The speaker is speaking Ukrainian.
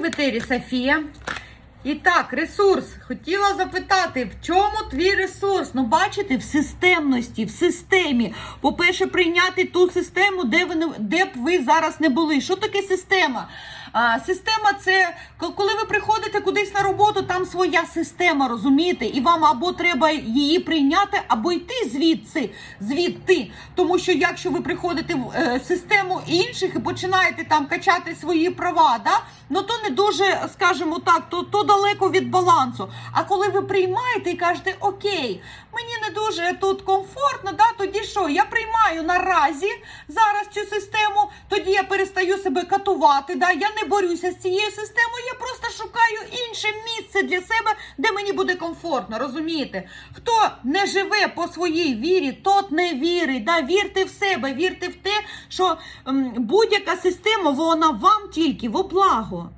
в етері Софія. І так, ресурс. Хотіла запитати, в чому твій ресурс? Ну, бачите, в системності, в системі. По-перше, прийняти ту систему, де ви де б ви зараз не були. Що таке система? А, система це коли ви приходите кудись на роботу, там своя система, розумієте? І вам або треба її прийняти, або йти звідси, звідти. Тому що якщо ви приходите в е, систему інших і починаєте там качати свої права, да, ну то не дуже, скажімо так, то, то далеко від балансу. А коли ви приймаєте і кажете, окей, мені не дуже тут комфортно, да, тоді що? Я приймаю наразі зараз цю систему, тоді я перестаю себе катувати. Да, я не борюся з цією системою, я просто шукаю інше місце для себе, де мені буде комфортно. Розумієте? Хто не живе по своїй вірі, тот не вірить. Да? Вірте в себе, вірте в те, що м, будь-яка система, вона вам тільки во благо.